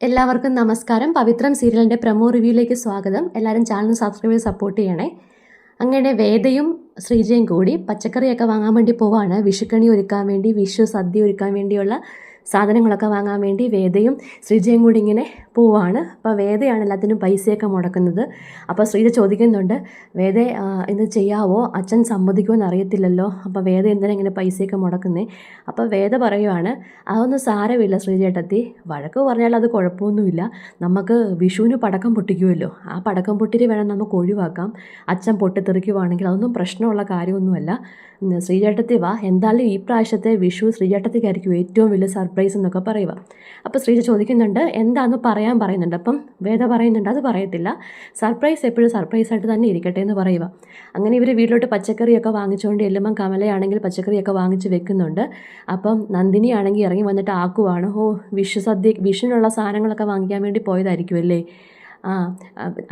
എല്ലാവർക്കും നമസ്കാരം. പവിത്രം സീരിയലിന്റെ പ്രമോ റിവ്യൂയിലേക്ക് സ്വാഗതം. എല്ലാവരും ചാനൽ സബ്സ്ക്രൈബ് ചെയ്ത് സപ്പോർട്ട് ചെയ്യണേ. അങ്ങനെ വേദയും ശ്രീജയും കൂടി പച്ചക്കറിയൊക്കെ വാങ്ങാൻ വേണ്ടി പോവാണ്. വിഷുക്കണി ഒരുക്കാൻ വേണ്ടി വിഷു സദ്യ ഒരുക്കാൻ വേണ്ടിയുള്ള സാധനങ്ങളൊക്കെ വാങ്ങാൻ വേണ്ടി വേദയും ശ്രീജയും കൂടി ഇങ്ങനെ പോവാണ്. അപ്പോൾ വേദയാണ് എല്ലാത്തിനും പൈസയൊക്കെ മുടക്കുന്നത്. അപ്പോൾ ശ്രീജ ചോദിക്കുന്നുണ്ട് വേദ ഇത് ചെയ്യാവോ? അച്ഛൻ സമ്മതിക്കുമോ എന്ന് അറിയത്തില്ലല്ലോ അപ്പോൾ വേദ എന്തിനാ ഇങ്ങനെ പൈസയൊക്കെ മുടക്കുന്നേ? അപ്പോൾ വേദ പറയുവാണ് അതൊന്നും സാരമില്ല ശ്രീജേട്ടത്തി വഴക്ക് പറഞ്ഞാൽ അത് കുഴപ്പമൊന്നുമില്ല. നമുക്ക് വിഷുവിന് പടക്കം പൊട്ടിക്കുമല്ലോ ആ പടക്കം പൊട്ടിരി വേണം നമുക്ക് ഒഴിവാക്കാം. അച്ഛൻ പൊട്ടിത്തെറിക്കുവാണെങ്കിൽ അതൊന്നും പ്രശ്നമുള്ള കാര്യമൊന്നുമല്ല. ശ്രീചേട്ടത്തി വാ. എന്തായാലും ഈ പ്രാവശ്യത്തെ വിഷു ശ്രീചേട്ടത്തിക്കായിരിക്കും ഏറ്റവും വലിയ സർപ്രൈസ് എന്നൊക്കെ പറയുക. അപ്പോൾ ശ്രീജ ചോദിക്കുന്നുണ്ട് എന്താണെന്ന് പറയാൻ പറയുന്നുണ്ട്. അപ്പം വേദ പറയുന്നുണ്ട് അത് പറയത്തില്ല. സർപ്രൈസ് എപ്പോഴും സർപ്രൈസ് ആയിട്ട് തന്നെ ഇരിക്കട്ടെ എന്ന് പറയുക. അങ്ങനെ ഇവർ വീട്ടിലോട്ട് പച്ചക്കറിയൊക്കെ വാങ്ങിച്ചുകൊണ്ട് എല്ലുമ്പം കമലയാണെങ്കിൽ പച്ചക്കറിയൊക്കെ വാങ്ങിച്ച് വെക്കുന്നുണ്ട്. അപ്പം നന്ദിനി ആണെങ്കിൽ ഇറങ്ങി വന്നിട്ട് ആക്കുവാണ്. ഓ വിഷു സദ്യ വിഷുവിനുള്ള സാധനങ്ങളൊക്കെ വാങ്ങിക്കാൻ വേണ്ടി പോയതായിരിക്കും അല്ലേ? ആ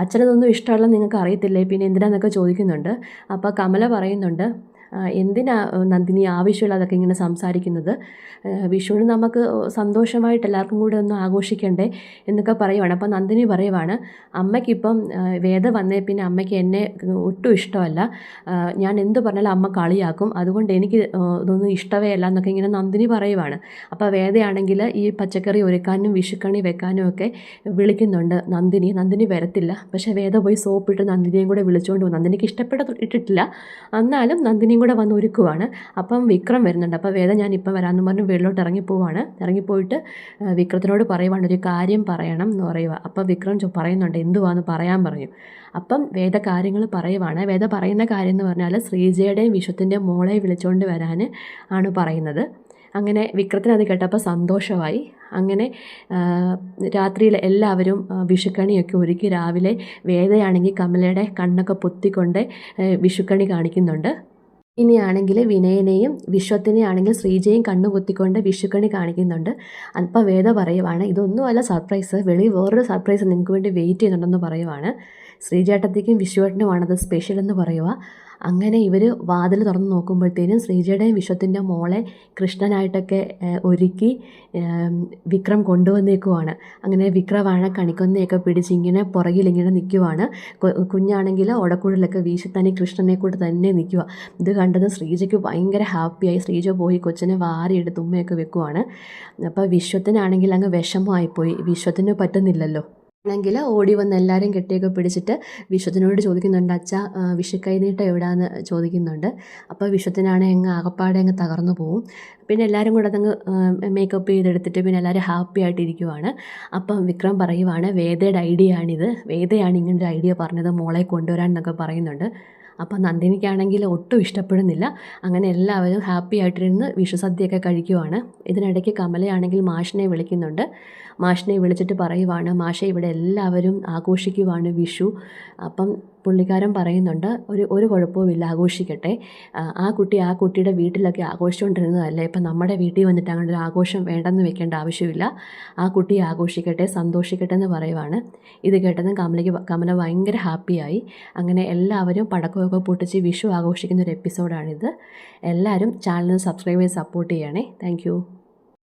അച്ഛനതൊന്നും ഇഷ്ടമല്ല നിങ്ങൾക്ക് അറിയത്തില്ലേ പിന്നെ എന്തിനാന്നൊക്കെ ചോദിക്കുന്നുണ്ട്. അപ്പോൾ കമല പറയുന്നുണ്ട് "ആ, എന്തിനാ നന്ദിനി ആവശ്യമുള്ള ആവശ്യമില്ലാതൊക്കെ ഇങ്ങനെ സംസാരിക്കുന്നത്? വിഷുവിന് നമുക്ക് സന്തോഷമായിട്ട് എല്ലാവർക്കും കൂടെ ഒന്ന് ആഘോഷിക്കണ്ടേ എന്നൊക്കെ പറയുവാണ്. അപ്പോൾ നന്ദിനി പറയുവാണ് അമ്മയ്ക്കിപ്പം വേദ വന്നേ പിന്നെ അമ്മയ്ക്ക് എന്നെ ഒട്ടും ഇഷ്ടമല്ല. ഞാൻ എന്ത് പറഞ്ഞാലും അമ്മ കളിയാക്കും. അതുകൊണ്ട് എനിക്ക് ഇതൊന്നും ഇഷ്ടമേ അല്ല എന്നൊക്കെ ഇങ്ങനെ നന്ദിനി പറയുവാണ്. അപ്പോൾ വേദയാണെങ്കിൽ ഈ പച്ചക്കറി ഒരുക്കാനും വിഷുക്കണി വെക്കാനും ഒക്കെ വിളിക്കുന്നുണ്ട് നന്ദിനി. നന്ദിനി വരത്തില്ല. പക്ഷേ വേദ പോയി സോപ്പിട്ട് നന്ദിനിയും കൂടെ വിളിച്ചുകൊണ്ട് പോകും നന്ദിനിക്ക് ഇഷ്ടപ്പെട്ടിട്ടില്ല. എന്നാലും നന്ദിനിയും കൂടെ വന്ന് ഒരുക്കുവാണ്. അപ്പം വിക്രം വരുന്നുണ്ട്. അപ്പോൾ വേദ ഞാൻ ഇപ്പം വരാമെന്ന് പറഞ്ഞ് വീട്ടിലോട്ട് ഇറങ്ങിപ്പോവാണ് ഇറങ്ങിപ്പോയിട്ട് വിക്രത്തിനോട് പറയുവാണ് ഒരു കാര്യം പറയണം എന്ന് പറയുക. അപ്പോൾ വിക്രം പറയുന്നുണ്ട് എന്തുവാന്ന് പറയാൻ പറഞ്ഞു. അപ്പം വേദ കാര്യങ്ങൾ പറയുവാണ്. വേദ പറയുന്ന കാര്യം എന്ന് പറഞ്ഞാൽ ശ്രീജയുടെയും വിശ്വത്തിന്റെയും മോളെ വിളിച്ചുകൊണ്ട് വരാൻ ആണ് പറയുന്നത്. അങ്ങനെ വിക്രത്തിന് അത് കേട്ടപ്പോൾ സന്തോഷമായി. അങ്ങനെ രാത്രിയിൽ എല്ലാവരും വിഷുക്കണിയൊക്കെ ഒരുക്കി രാവിലെ വേദയാണെങ്കിൽ കമലയുടെ കണ്ണൊക്കെ പൊത്തിക്കൊണ്ട് വിഷുക്കണി കാണിക്കുന്നുണ്ട്. ഇനിയാണെങ്കിൽ വിനയനെയും വിശ്വത്തിനെയാണെങ്കിൽ ശ്രീജയും കണ്ണു കുത്തിക്കൊണ്ട് വിഷുക്കണി കാണിക്കുന്നുണ്ട്. അപ്പോൾ വേദ പറയുവാണ് ഇതൊന്നുമല്ല സർപ്രൈസ്. വെളി വേറൊരു സർപ്രൈസ് നിങ്ങൾക്ക് വേണ്ടി വെയിറ്റ് ചെയ്യുന്നുണ്ടെന്ന് പറയുവാണ്. ശ്രീജേട്ടത്തേക്കും വിഷുവേട്ടനുമാണത് സ്പെഷ്യൽ എന്ന് പറയുക അങ്ങനെ ഇവർ വാതിൽ തുറന്ന് നോക്കുമ്പോഴത്തേനും ശ്രീജയുടെയും വിശ്വത്തിന്റെ മോളെ കൃഷ്ണനായിട്ടൊക്കെ ഒരുക്കി വിക്രം കൊണ്ടുവന്നേക്കുവാണ്. അങ്ങനെ വിക്രമാണ് കണിക്കൊന്നയൊക്കെ പിടിച്ച് ഇങ്ങനെ പുറകിലിങ്ങനെ നിൽക്കുവാണ് കുഞ്ഞാണെങ്കിൽ ഓടക്കുഴലൊക്കെ വീശി തന്നെ കൃഷ്ണനെ കൂടെ തന്നെ നിൽക്കുക ഇത് കണ്ടത് ശ്രീജയ്ക്ക് ഭയങ്കര ഹാപ്പിയായി. ശ്രീജ പോയി കൊച്ചിനെ വാരിയെടുത്ത് ഉമ്മയൊക്കെ വെക്കുവാണ്. അപ്പോൾ വിശ്വത്തിനാണെങ്കിൽ അങ്ങ് വിഷമമായിപ്പോയി. വിശ്വത്തിന് പറ്റുന്നില്ലല്ലോ. ആണെങ്കിൽ ഓടി വന്ന് എല്ലാവരും കെട്ടിയൊക്കെ പിടിച്ചിട്ട് വിശ്വത്തിനോട് ചോദിക്കുന്നുണ്ട് അച്ഛ വിഷുക്കൈനീട്ടം എവിടാന്ന്? ചോദിക്കുന്നുണ്ട്. അപ്പോൾ വിശ്വത്തിനാണെങ്കിൽ അങ്ങ് ആകപ്പാടെ അങ്ങ് തകർന്നു പോവും. പിന്നെ എല്ലാവരും കൂടെ അതങ്ങ് മേക്കപ്പ് ചെയ്തെടുത്തിട്ട് പിന്നെ എല്ലാവരും ഹാപ്പി ആയിട്ടിരിക്കുവാണ്. അപ്പം വിക്രം പറയുവാണ് വേദയുടെ ഐഡിയ ആണിത്. വേദയാണ് ഇങ്ങനൊരു ഐഡിയ പറഞ്ഞത് മോളെ കൊണ്ടുവരാൻ എന്നൊക്കെ പറയുന്നുണ്ട്. അപ്പം നന്ദിനിക്കാണെങ്കിൽ ഒട്ടും ഇഷ്ടപ്പെടുന്നില്ല. അങ്ങനെ എല്ലാവരും ഹാപ്പി ആയിട്ടിരുന്ന് വിഷുസദ്യയൊക്കെ കഴിക്കുവാണ്. ഇതിനിടയ്ക്ക് കമലയാണെങ്കിൽ മാഷിനെ വിളിക്കുന്നുണ്ട്. മാഷിനെ വിളിച്ചിട്ട് പറയുവാണ് മാഷ ഇവിടെ എല്ലാവരും ആഘോഷിക്കുവാണ് വിഷു. അപ്പം പുള്ളിക്കാരൻ പറയുന്നുണ്ട് ഒരു ഒരു കുഴപ്പവുമില്ല ആഘോഷിക്കട്ടെ. ആ, കുട്ടി ആ കുട്ടിയുടെ വീട്ടിലൊക്കെ ആഘോഷിച്ചുകൊണ്ടിരുന്നതല്ലേ ഇപ്പം നമ്മുടെ വീട്ടിൽ വന്നിട്ട് അങ്ങനെ ഒരു ആഘോഷം വേണ്ടെന്ന് വെക്കേണ്ട ആവശ്യമില്ല. ആ കുട്ടി ആഘോഷിക്കട്ടെ സന്തോഷിക്കട്ടെ എന്ന് പറയുവാണ്. ഇത് കേട്ടതും കമലയ്ക്ക് കമല ഭയങ്കര ഹാപ്പിയായി. അങ്ങനെ എല്ലാവരും പടക്കമൊക്കെ പൊട്ടിച്ച് വിഷു ആഘോഷിക്കുന്ന ഒരു എപ്പിസോഡാണിത്. എല്ലാവരും ചാനൽ സബ്സ്ക്രൈബ് ചെയ്ത് സപ്പോർട്ട് ചെയ്യണേ. താങ്ക്